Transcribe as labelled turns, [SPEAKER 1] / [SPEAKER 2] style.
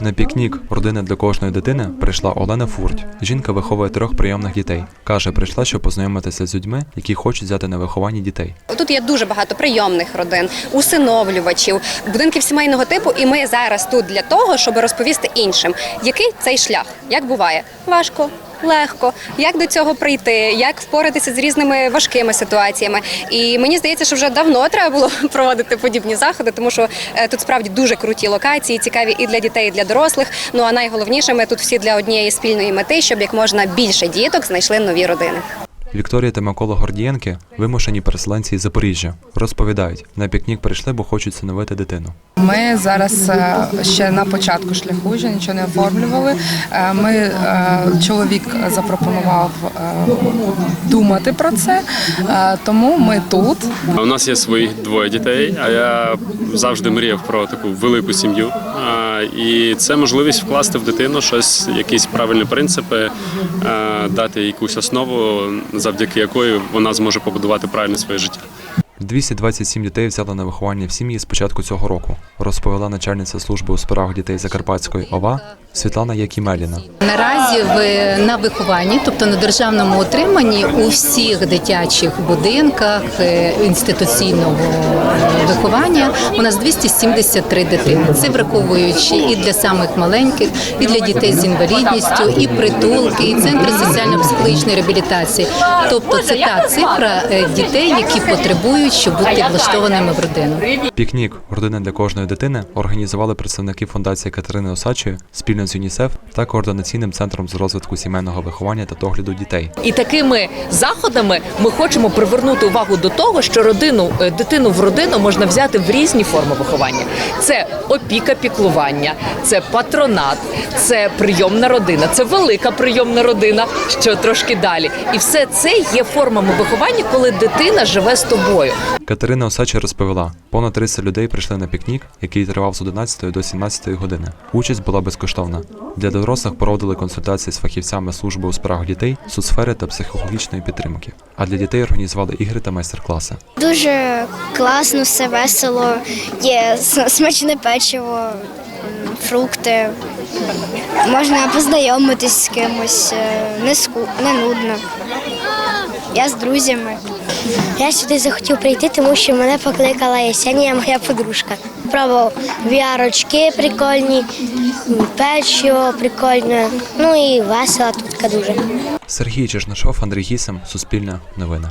[SPEAKER 1] На пікнік родини для кожної дитини прийшла Олена Фурть. Жінка виховує трьох прийомних дітей. Каже, прийшла, щоб познайомитися з людьми, які хочуть взяти на виховання дітей.
[SPEAKER 2] Тут є дуже багато прийомних родин, усиновлювачів, будинків сімейного типу. І ми зараз тут для того, щоб розповісти іншим, який цей шлях, як буває, важко. Легко, як до цього прийти, як впоратися з різними важкими ситуаціями. І мені здається, що вже давно треба було проводити подібні заходи, тому що е, тут справді дуже круті локації, цікаві і для дітей, і для дорослих. Ну а найголовніше, ми тут всі для однієї спільної мети, щоб як можна більше діток знайшли нові родини.
[SPEAKER 1] Вікторія та Микола Гордієнки вимушені переселенці із Запоріжжя. Розповідають, на пікнік прийшли, бо хочуть всиновити дитину.
[SPEAKER 3] Ми зараз е, ще на початку шляху, ще нічого не оформлювали. Е, Ми е, чоловік запропонував думати про це, тому ми тут.
[SPEAKER 4] У нас є свої двоє дітей, а я завжди мріяв про таку велику сім'ю. І це можливість вкласти в дитину щось, якісь правильні принципи, дати якусь основу, завдяки якої вона зможе побудувати правильне своє життя.
[SPEAKER 1] 227 дітей взяли на виховання в сім'ї з початку цього року, розповіла начальниця служби у справах дітей Закарпатської ОВА Світлана Якімеліна.
[SPEAKER 5] Наразі в на вихованні, тобто на державному утриманні, у всіх дитячих будинках е, інституційного е, виховання у нас 273 дитини. Це враховуючи і для самих маленьких, і для дітей з інвалідністю, і притулки, і центри соціально-психологічної реабілітації. Тобто, це та цифра е, дітей, які потребують, щоб бути влаштованими в родину.
[SPEAKER 1] Пікнік родини для кожної дитини організували представники фундації Катерини Осадчої спільно з ЮНІСЕФ та координаційним центром з розвитку сімейного виховання та догляду дітей.
[SPEAKER 6] І такими заходами ми хочемо привернути увагу до того, що родину е, дитину в родину можна взяти в різні форми виховання. Це опіка, піклування, це патронат, це прийомна родина, це велика прийомна родина, що трошки далі. І все це є формами виховання, коли дитина живе з тобою.
[SPEAKER 1] Катерина Осадча розповіла, понад 300 людей прийшли на пікнік, який тривав з 11 до 17 години. Участь була безкоштовна. Для дорослих проводили консультації з фахівцями служби у справах дітей, соцсфери та психологічної підтримки. А для дітей організували ігри та майстер-класи.
[SPEAKER 7] Дуже класно, все весело. Є смачне печиво, фрукти. Можна познайомитись з кимось, е, не, ску... не нудно. Я з друзями. Я сюди захотів прийти, тому що мене покликала Єсенія, моя подружка. Пробував VR-очки прикольні, печиво прикольне, ну і весело тут дуже.
[SPEAKER 1] Сергій Чернишов, Андрій Гісем, Суспільне новини.